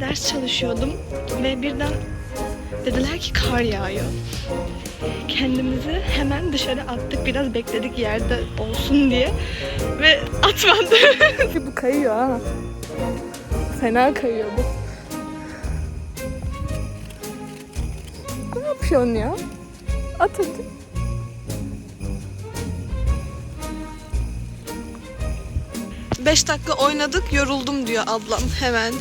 derste ders çalışıyordum ve birden dediler ki kar yağıyor. Kendimizi hemen dışarı attık. Biraz bekledik yerde olsun diye. Ve atmadık. bu kayıyor ha. Fena kayıyor bu. Ne yapıyorsun ya? At hadi. Beş dakika oynadık, yoruldum diyor ablam hemen.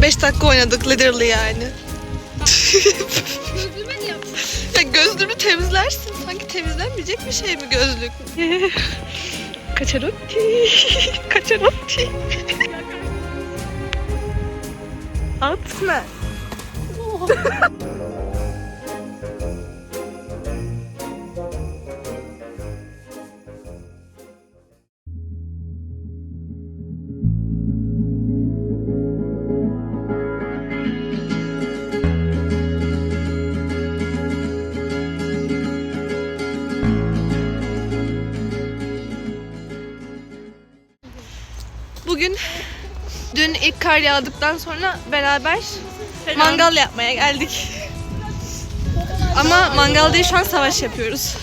Beş dakika oynadık literally yani. Gözlüğüme? Ya gözlüğünü temizlersin. Sanki temizlenmeyecek bir şey mi gözlük? Kaçarotti. Kaçarotti. Atma. Bugün dün ilk kar yağdıktan sonra beraber mangal yapmaya geldik. Ama mangal değil şu an savaş yapıyoruz.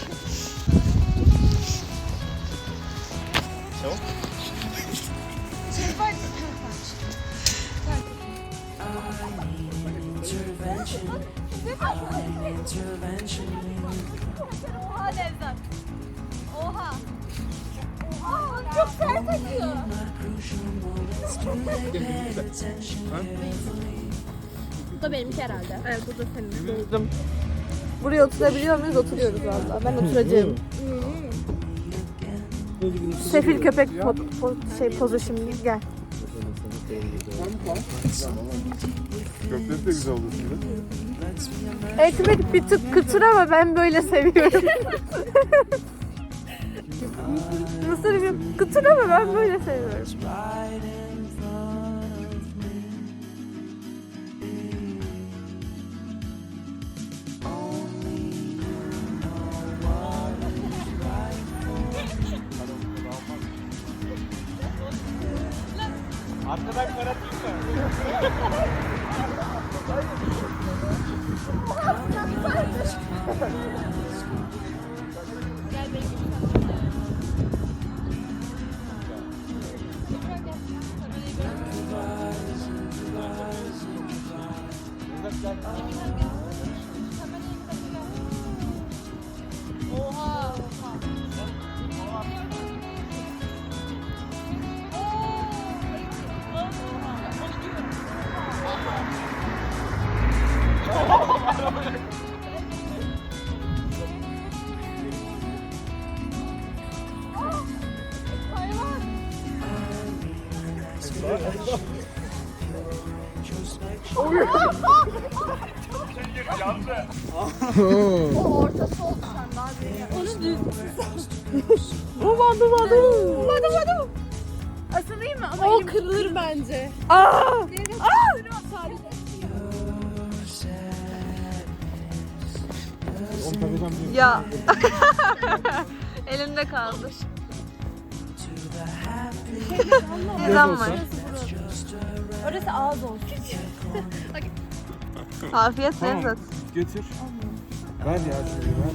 Akıyor. Bu da benimki herhalde. Evet bu da senin. Buraya oturabiliyor muyuz? Oturuyoruz valla. Ben oturacağım. Sefil köpek po- po- şey pozu şimdi gel. Köftesi de güzel oldu şimdi. Ekmek bir tık kıtır ama ben böyle seviyorum. Mısır bir kıtır ama ben böyle seviyorum. Ortası oldu sen daha büyük. Onu düz. Duva duva. Duva duva duva. Asılayım mı? Ama O kırılır bence. Aa! Sadece. Ya. Elimde kaldı. Nizam var. Orası ağız olsun. Afiyet Tamam. Nevzat. Getir. Ver ya şurayı ver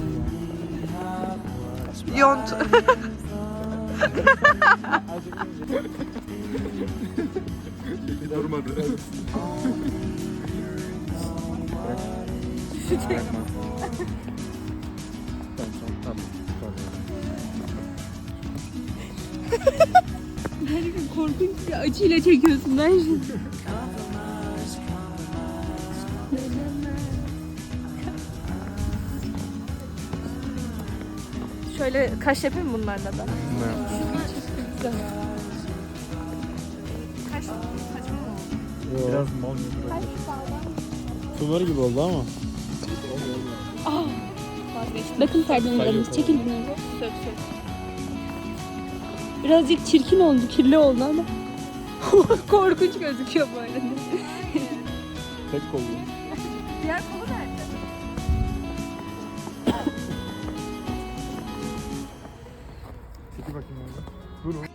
ya. Yont. Durmadı. Korkunç bir acıyla çekiyorsun ben şimdi. Şöyle kaş yapayım bunlarla da. Biraz mal Suları gibi oldu ama. Bakın perdelerimiz çekil bunu. Sök sök. Birazcık çirkin oldu, kirli oldu ama. Korkunç gözüküyor arada. Tek kollu. Diğer kolu bakayım orada. Durun.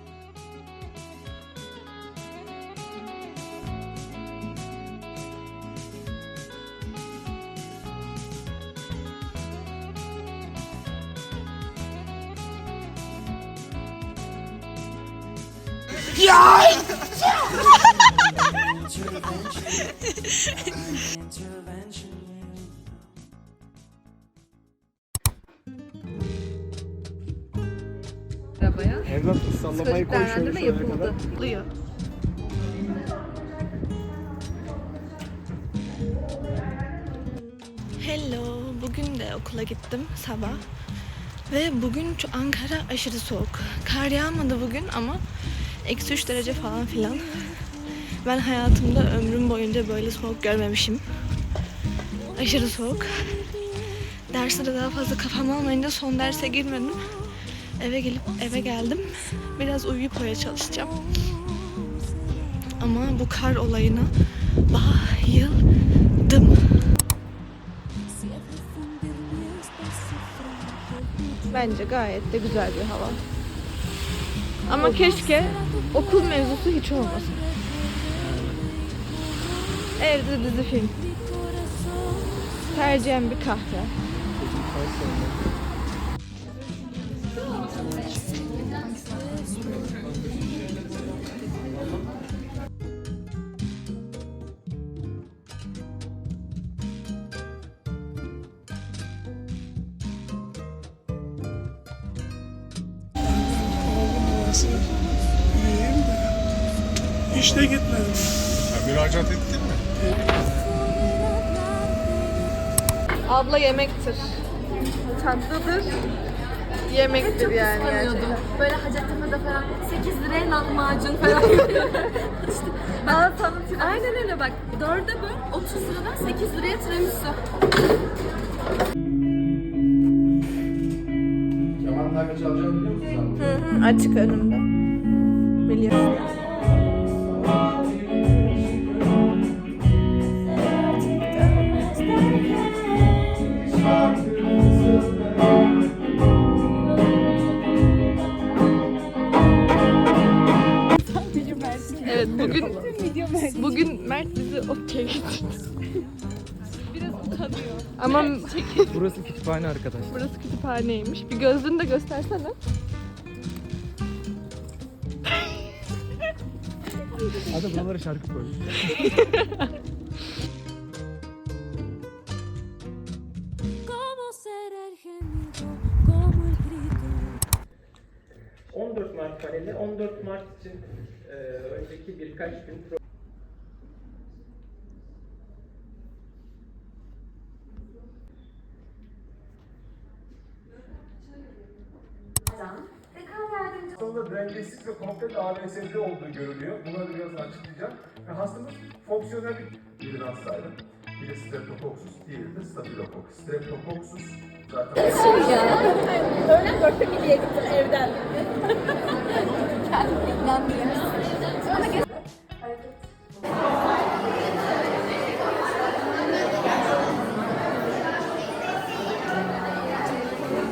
Ya! Koy şöyle şuraya kadar. Yapılıyor. Hello, bugün de okula gittim sabah. Ve bugün Ankara aşırı soğuk. Kar yağmadı bugün ama eksi 3 derece falan filan. Ben hayatımda ömrüm boyunca böyle soğuk görmemişim. Aşırı soğuk. Derslere daha fazla kafam almayınca son derse girmedim. Eve gelip eve geldim. Biraz uyuyup uyuya çalışacağım. Ama bu kar olayına bayıldım. Bence gayet de güzel bir hava. Ama keşke okul mevzusu hiç olmasın. Evde dizi film. Tercihen bir kahve. İşte gitmedim. müracaat ettin mi? Abla yemektir. Tatlıdır. Yemektir yani gerçekten. Böyle Hacettepe'de falan 8 liraya lahmacun falan işte, bak, Aynen öyle bak. Dörde böl 30 liradan 8 liraya tiramisu. Nerede çalacağını biliyor musun sen? Hı hı, açık önümde. Biliyorum. Evet bugün bugün Mert bizi ODTÜ'ye getirdi. Biraz utanıyor. Ama Burası kütüphane arkadaş. burası kütüphaneymiş. Bir gözlüğünü de göstersene. Hadi buralara şarkı koy. ¿Cómo será el gemido? Como el grito. 14 Mart paneli. 14 Mart için e, önceki birkaç gün ABSD olduğu görülüyor. Bunları biraz açıklayacağım. Ve hastamız fonksiyonel bir hastaydı. Biri streptokoksus, diğeri de stafilokokkus. Streptokoksus zaten...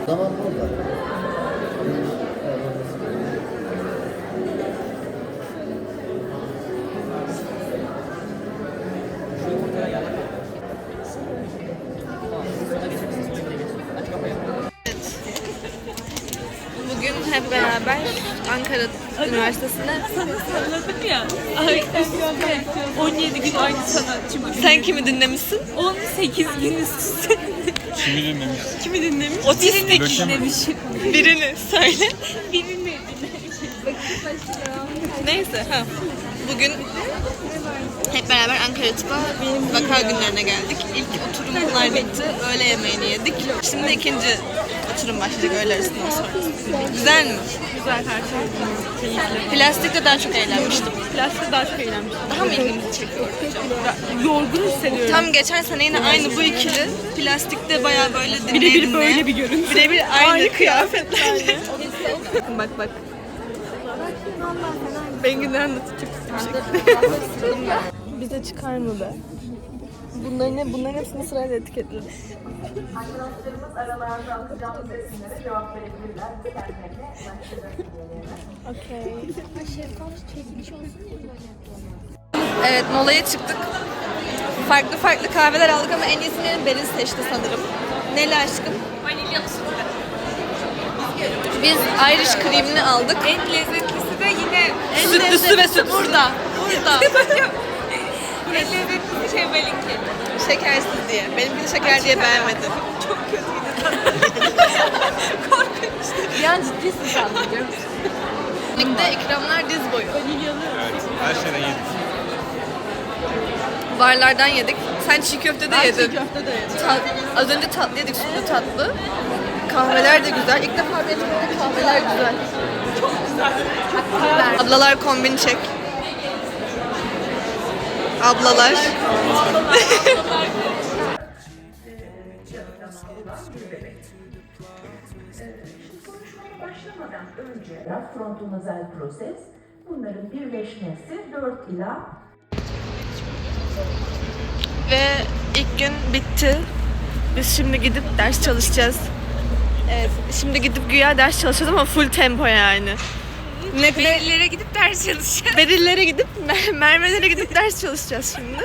Tamam burada. Bugün hep beraber Ankara Üniversitesi'nde Salladım ya. Ay, 17 gün aynı sanatçı bugün. sen kimi dinlemişsin? 18 gün üst üste. Kimi dinlemiş? Kimi dinlemiş? Otistik Dinlemişim. birini söyle. Birini dinlemişim. Neyse ha. Bugün hep beraber Ankara Tıp'a vaka günlerine geldik. İlk oturumlar bitti. Öğle yemeğini yedik. Şimdi ikinci oturum başlayacak öğle arasından sonra. Güzel mi? Güzel her şey. Keyifli. Plastikte daha çok eğlenmiştim. Plastik daha çok eğlenmiştim. Daha mı ilgimizi çekiyor? Yorgun hissediyorum. Tam geçen sene yine aynı bu ikili. Plastikte bayağı böyle dinleye Birebir böyle bir görüntü. Birebir aynı, kıyafetlerle. bak bak. Benginden de tutup Bize çıkar mı be? Bunların, ne- bunların hepsini sırayla etiketledim. Okey. Evet molaya çıktık. Farklı farklı kahveler aldık ama en iyisini Beriz seçti sanırım. Neli aşkım? Vanilyalı sütle. Biz Irish cream'ini aldık. En lezzetlisi de yine Hayır. Sütlüsü ve süt. Burada. Burada. En lezzetlisi şey benimki. Şekersiz diye. Benimkini şeker diye beğenmedim. Bir an ciddisin sandım musun? Birlikte ikramlar diz boyu. Evet. Her şeyden yedik. Barlardan yedik. Sen çiğ köfte de Ben yedin. çiğ köfte de yedim. Tat- az önce tatlı yedik, sütlü tatlı. Kahveler de güzel. İlk defa bir etkinlikte kahveler güzel. Çok güzel. Ablalar kombin çek. Ablalar. başlamadan önce frontonazal proses bunların birleşmesi 4 ila Ve ilk gün bitti. Biz şimdi gidip ders çalışacağız. Evet, şimdi gidip güya ders çalışacağız ama full tempo yani. Ne kadar Berilere gidip ders çalışacağız. Berilere gidip, mer- mermelere gidip ders çalışacağız şimdi.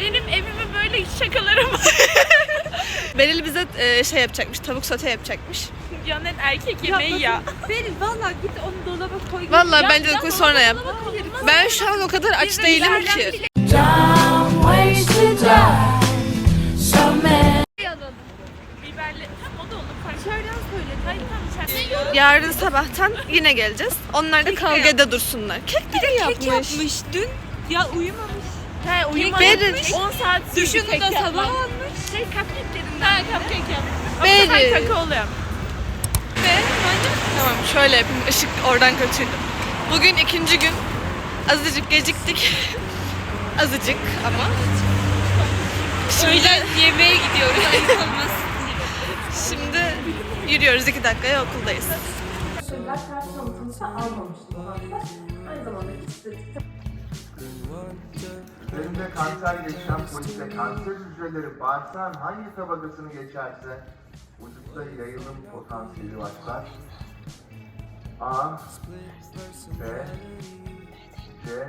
Benim evime böyle şakalarım var. Beril bize e, şey yapacakmış, tavuk sote yapacakmış. Ya net erkek yemeği ya. Beril valla git onu dolaba koy. Vallahi Ya, bence de koy sonra yap. Ben şu an o kadar aç Biz de değilim biberden ki. bile- Yarın sabahtan yine geleceğiz. Onlar da kavgada dursunlar. Kek de yapmış. yapmış dün. Ya uyumamış. He uyumamış. Beril. 10 saat sürdü kek de sabah almış. Şey cupcake'lerinden. Ha cupcake yapmış. Ama Beril. Beril. kakaolu yapmış. Tamam şöyle yapayım. Işık oradan kaçırdı. Bugün ikinci gün. Azıcık geciktik. Azıcık ama. Öğlen yemeğe gidiyoruz. Ayıp olmasın. Şimdi yürüyoruz iki dakikaya okuldayız. şeyler ters tanıtımsa almamıştım. Aynı zamanda istatistik Üzerinde kanser geçiren polise kanser hücreleri bağırsağın hangi tabakasını geçerse vücutta yayılım potansiyeli başlar. A, B, C, D, E,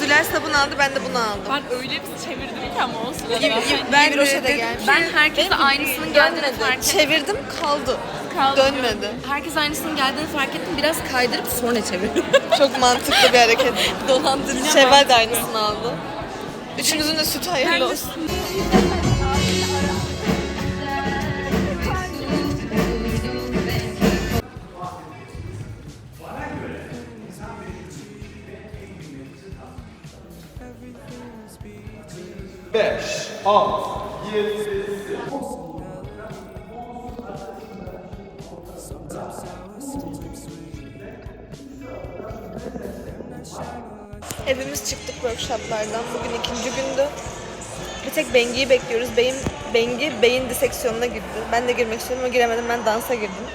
Zülal sabun aldı ben de bunu aldım. Ben öyle bir çevirdim ki ama o sırada. Ben Roşe de gelmiş. Ben herkese aynısının geldiğini fark ettim. Çevirdim kaldı. Kaldı. Dönmedi. Herkes aynısının geldiğini fark ettim. Biraz kaydırıp sonra çevirdim. Çok mantıklı bir hareket. Dolandırıcı. Şevval de aynısını aldı. Üçünüzün de sütü hayırlı olsun. Hepimiz çıktık workshoplardan. Bugün ikinci gündü. Bir tek Bengi'yi bekliyoruz. Beyin, Bengi beyin diseksiyonuna girdi. Ben de girmek istiyorum ama giremedim. Ben dansa girdim.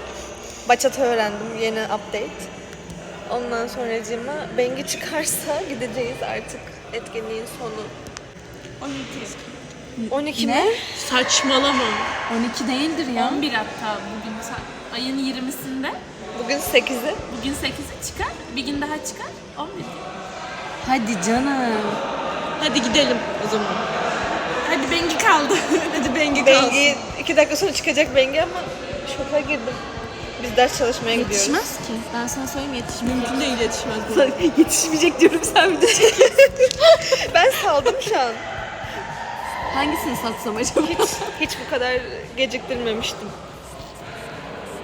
Bachata öğrendim. Yeni update. Ondan sonracığıma Bengi çıkarsa gideceğiz artık. Etkinliğin sonu. 12. 12 mi? Saçmalama. 12 değildir ya. 11 hatta bugün sa- ayın 20'sinde. Bugün 8'i. Bugün 8'i çıkar. Bir gün daha çıkar. 11. Hadi canım. Hadi gidelim o zaman. Hadi Bengi kaldı. Hadi Bengi Bengi 2 dakika sonra çıkacak Bengi ama şoka girdim. Biz ders çalışmaya gidiyoruz. Yetişmez ki. Ben sana söyleyeyim yetişmez. Mümkün değil yetişmez. Yetişmeyecek diyorum sen bir de Ben saldım şu an. Hangisini satsam acaba? Hiç bu kadar geciktirmemiştim.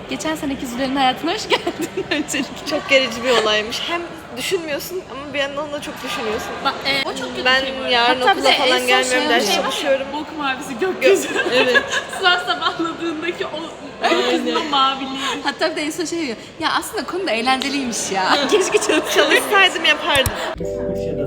Geçen seneki Zülen'in hayatına hoş geldin öncelikle. Çok gerici bir olaymış. Hem düşünmüyorsun ama bir yandan da çok düşünüyorsun. e, o çok kötü Ben şey bu arada. yarın Hatta de okula falan gelmiyorum, şey ders olmuş. çalışıyorum. Bok mavisi gökyüzü. Evet. Sular sabahladığındaki o gökyüzünün o maviliği. Hatta bir de en son şey diyor. Ya aslında konu da eğlenceliymiş ya. Keşke çalışsam. Çalışsaydım yapardım. 3 ya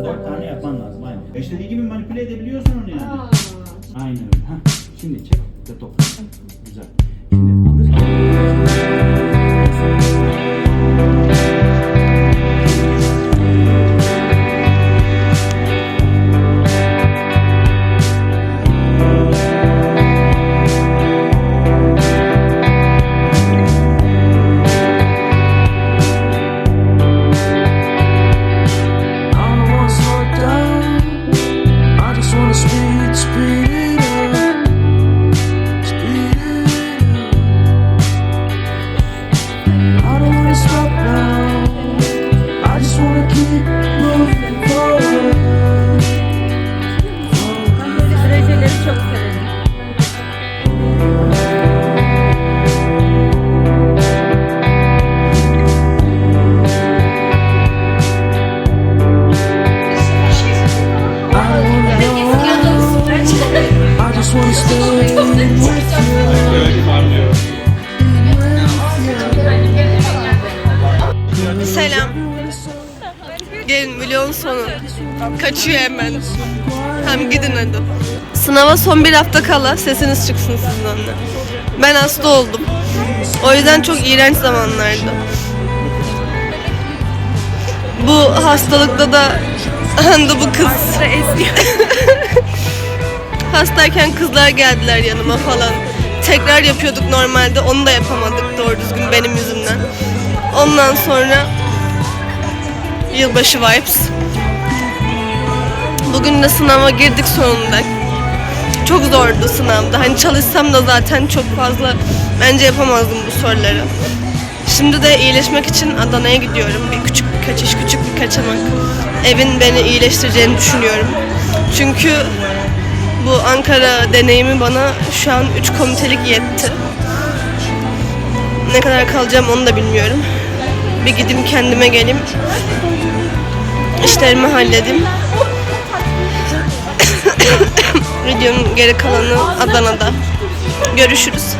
Hadi. Sınava son bir hafta kala sesiniz çıksın sizin anne. Ben hasta oldum. O yüzden çok iğrenç zamanlardı. Bu hastalıkta da hem de bu kız. Hastayken kızlar geldiler yanıma falan. Tekrar yapıyorduk normalde. Onu da yapamadık doğru düzgün benim yüzümden. Ondan sonra yılbaşı vibes. Bugün de sınava girdik sonunda. Çok zordu sınavda. Hani çalışsam da zaten çok fazla bence yapamazdım bu soruları. Şimdi de iyileşmek için Adana'ya gidiyorum. Bir küçük bir kaçış, küçük bir kaçamak. Evin beni iyileştireceğini düşünüyorum. Çünkü bu Ankara deneyimi bana şu an 3 komitelik yetti. Ne kadar kalacağım onu da bilmiyorum. Bir gideyim kendime geleyim. İşlerimi halledeyim. Videonun geri kalanı Adana'da. Görüşürüz.